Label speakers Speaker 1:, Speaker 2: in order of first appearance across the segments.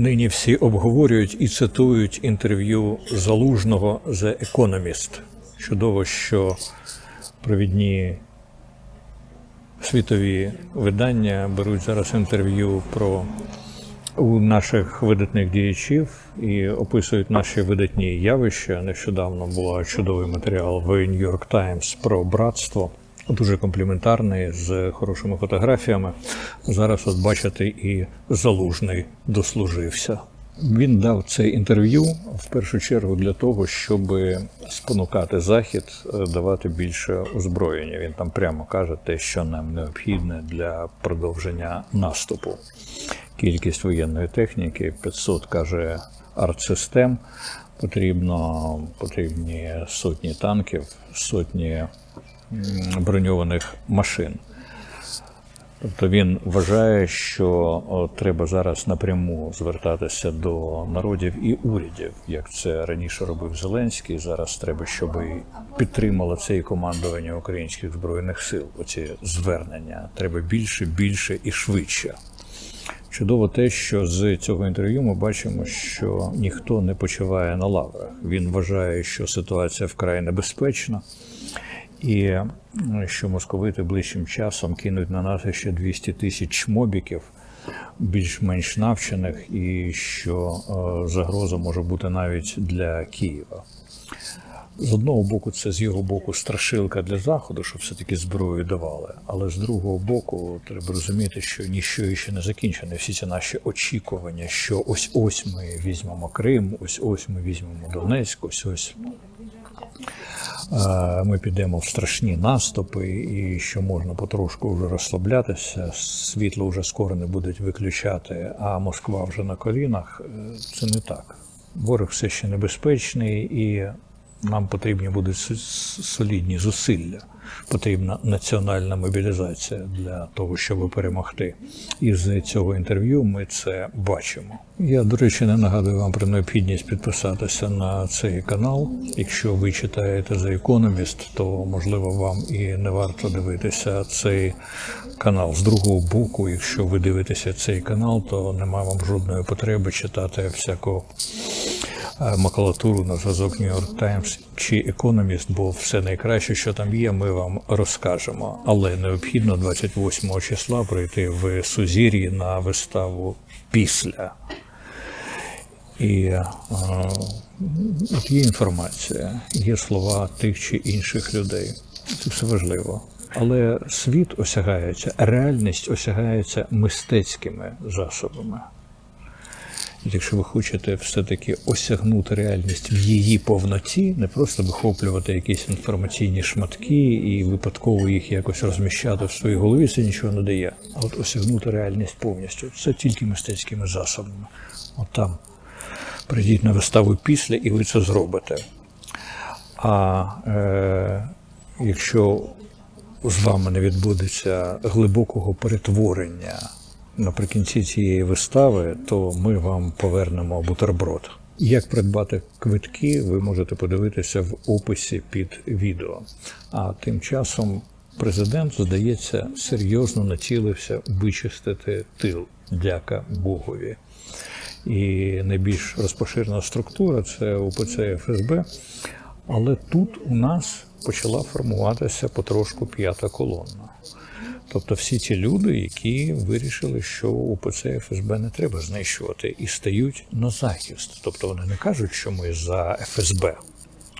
Speaker 1: Нині всі обговорюють і цитують інтерв'ю залужного The Economist. Чудово, що провідні світові видання беруть зараз інтерв'ю про у наших видатних діячів і описують наші видатні явища. Нещодавно був чудовий матеріал в New York Times про братство. Дуже компліментарний з хорошими фотографіями. Зараз, от бачите, і залужний дослужився. Він дав це інтерв'ю в першу чергу для того, щоб спонукати захід е, давати більше озброєння. Він там прямо каже те, що нам необхідне для продовження наступу. Кількість воєнної техніки 500, каже артсистем. Потрібно потрібні сотні танків, сотні броньованих машин. Тобто він вважає, що треба зараз напряму звертатися до народів і урядів, як це раніше робив Зеленський. Зараз треба, щоб підтримало це і командування українських збройних сил. Оці звернення треба більше, більше і швидше. Чудово те, що з цього інтерв'ю ми бачимо, що ніхто не почуває на лаврах. Він вважає, що ситуація вкрай небезпечна, і що московити ближчим часом кинуть на нас ще 200 тисяч мобіків, більш-менш навчених, і що е, загроза може бути навіть для Києва. З одного боку, це з його боку страшилка для заходу, щоб все-таки зброю давали. Але з другого боку, треба розуміти, що ніщо ще не закінчене. Всі ці наші очікування, що ось ось ми візьмемо Крим, ось ось ми візьмемо Донецьк, ось ось ми підемо в страшні наступи, і що можна потрошку вже розслаблятися. Світло вже скоро не будуть виключати, а Москва вже на колінах. Е, Це не так. Ворог все ще небезпечний і нам потрібні будуть солідні зусилля. Потрібна національна мобілізація для того, щоб перемогти. І з цього інтерв'ю ми це бачимо. Я, до речі, не нагадую вам про необхідність підписатися на цей канал. Якщо ви читаєте The Economist, то можливо вам і не варто дивитися цей канал. З другого боку, якщо ви дивитеся цей канал, то немає вам жодної потреби читати всяку е, макулатуру на зразок New York Times чи Economist, бо все найкраще, що там є, ми вам розкажемо. Але необхідно 28 числа прийти в Сузір'ї на виставу після. І е, от є інформація, є слова тих чи інших людей. Це все важливо. Але світ осягається, реальність осягається мистецькими засобами. Якщо ви хочете все-таки осягнути реальність в її повноті, не просто вихоплювати якісь інформаційні шматки і випадково їх якось розміщати в своїй голові, це нічого не дає. А от осягнути реальність повністю це тільки мистецькими засобами. От там прийдіть на виставу після, і ви це зробите. А е, якщо з вами не відбудеться глибокого перетворення наприкінці цієї вистави, то ми вам повернемо бутерброд. Як придбати квитки, ви можете подивитися в описі під відео. А тим часом президент, здається, серйозно націлився вичистити тил. Дяка Богові. І найбільш розпоширена структура це УПЦ ФСБ. Але тут у нас почала формуватися потрошку п'ята колона. Тобто всі ті люди, які вирішили, що УПЦ ФСБ не треба знищувати, і стають на захист. Тобто вони не кажуть, що ми за ФСБ.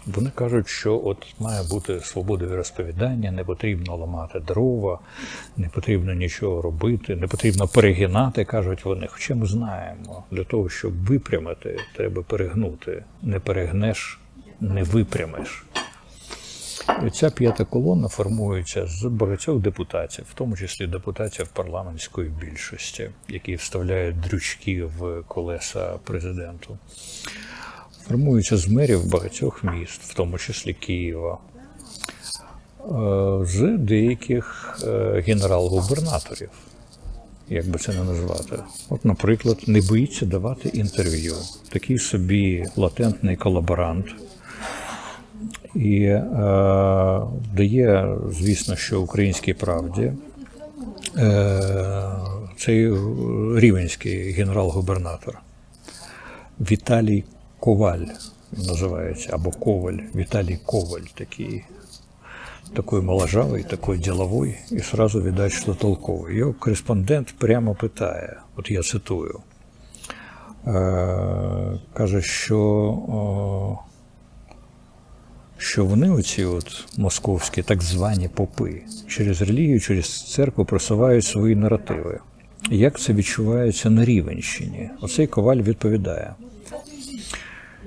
Speaker 1: Вони кажуть, що от має бути свобода розповідання, не потрібно ламати дрова, не потрібно нічого робити, не потрібно перегинати, кажуть вони. Хоча ми знаємо, для того, щоб випрямити, треба перегнути. Не перегнеш, не випрямиш. Ця п'ята колона формується з багатьох депутатів, в тому числі депутатів парламентської більшості, які вставляють дрючки в колеса президенту. Формується з мерів багатьох міст, в тому числі Києва, е, з деяких е, генерал-губернаторів, як би це не назвати. От, наприклад, не боїться давати інтерв'ю. Такий собі латентний колаборант, і е, дає, звісно, що українській правді е, цей рівенський генерал-губернатор. Віталій Коваль називається, або Коваль, Віталій Коваль такий. Такой моложавий, такой діловий, і сразу видать, що толковий. Його кореспондент прямо питає, от я цитую, е, каже, що, що вони, оці от московські так звані попи, через релігію, через церкву просувають свої наративи. Як це відчувається на Рівенщині? Оцей коваль відповідає,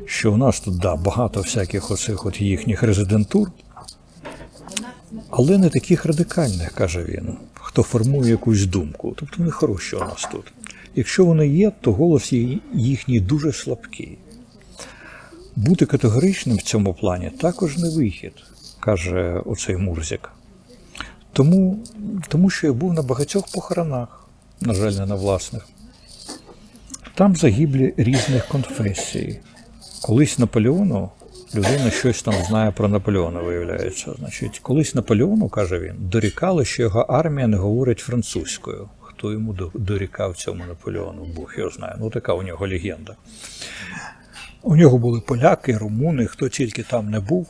Speaker 1: що у нас тут да, багато всяких оцих от їхніх резидентур, але не таких радикальних, каже він, хто формує якусь думку. Тобто не хороші у нас тут. Якщо вони є, то голос їхній дуже слабкий. Бути категоричним в цьому плані також не вихід, каже оцей Мурзик. Тому, тому що я був на багатьох похоронах, на жаль, не на власних. Там загиблі різних конфесій. Колись Наполеону людина щось там знає про Наполеона, виявляється. Значить, колись Наполеону, каже він, дорікали, що його армія не говорить французькою. Хто йому дорікав цьому Наполеону? Бог його знає. Ну, така у нього легенда. У нього були поляки, румуни, хто тільки там не був.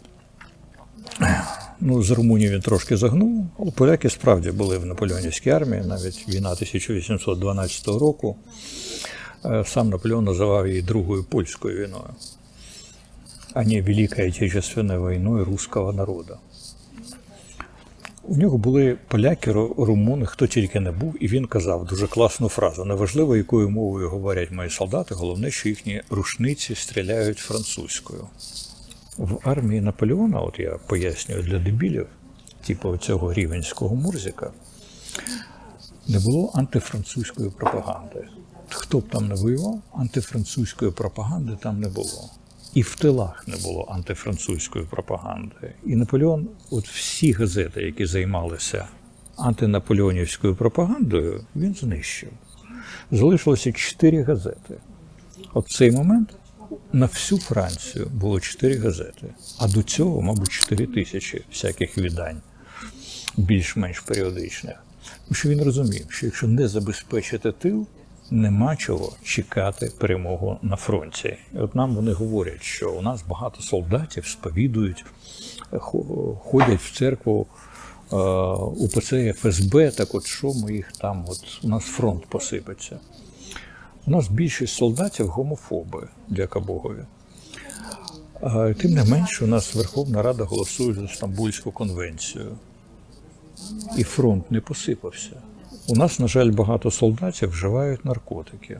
Speaker 1: Ну, з Румунії він трошки загнув, але поляки справді були в наполеонівській армії, навіть війна 1812 року. Е, Сам Наполеон називав її Другою польською війною, а не Великою Отечественною війною руського народу. У нього були поляки, румуни, хто тільки не був, і він казав дуже класну фразу: неважливо, якою мовою говорять мої солдати, головне, що їхні рушниці стріляють французькою. В армії Наполеона, от я пояснюю для дебілів, типу цього рівенського Мурзика, не було антифранцузької пропаганди. Хто б там не воював, антифранцузької пропаганди там не було. І в тилах не було антифранцузької пропаганди. І Наполеон, от всі газети, які займалися антинаполеонівською пропагандою, він знищив. Залишилося чотири газети. От в цей момент на всю Францію було чотири газети, а до цього, мабуть, чотири тисячі всяких видань, більш-менш періодичних. Тому що він розумів, що якщо не забезпечити тил, нема чого чекати перемогу на фронті. І от нам вони говорять, що у нас багато солдатів сповідують, ходять в церкву е, УПЦ ФСБ, так от що ми їх там, от у нас фронт посипеться. У нас більшість солдатів гомофоби, дяка Богові. Тим не менше, у нас Верховна Рада голосує за Стамбульську конвенцію. І фронт не посипався. У нас, на жаль, багато солдатів вживають наркотики.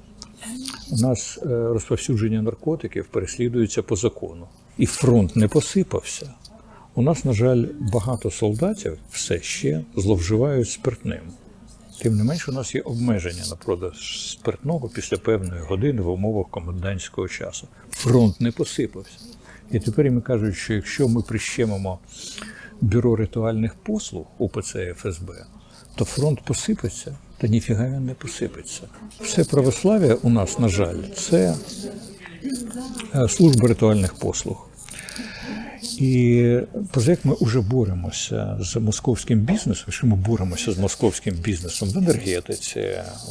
Speaker 1: У нас е, розповсюдження наркотиків переслідується по закону. І фронт не посипався. У нас, на жаль, багато солдатів все ще зловживають спиртним. Тим не менше, у нас є обмеження на продаж спиртного після певної години в умовах комендантського часу. Фронт не посипався. І тепер їм кажуть, що якщо ми прищемимо бюро ритуальних послуг УПЦ ФСБ, то фронт посипеться, та ніфіга він не посипеться. Все православ'я у нас, на жаль, це е, служба ритуальних послуг. І поза як ми вже боремося з московським бізнесом, що ми боремося з московським бізнесом в енергетиці,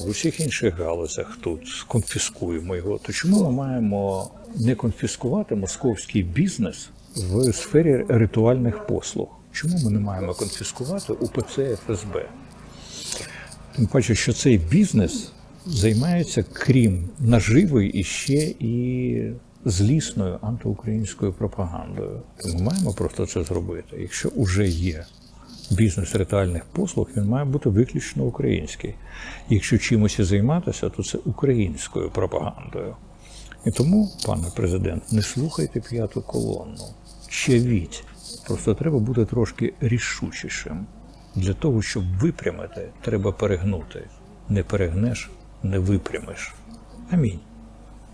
Speaker 1: в усіх інших галузях тут конфіскуємо його, то чому ми маємо не конфіскувати московський бізнес в сфері ритуальних послуг? Чому ми не маємо конфіскувати УПЦ ФСБ? Тим паче, що цей бізнес займається, крім наживи, іще і злісною антиукраїнською пропагандою. Ми маємо просто це зробити. Якщо вже є бізнес ритуальних послуг, він має бути виключно український. Якщо чимось і займатися, то це українською пропагандою. І тому, пане президент, не слухайте п'яту колонну. Чавіть. Просто треба бути трошки рішучішим. Для того, щоб випрямити, треба перегнути. Не перегнеш, не випрямиш. Амінь.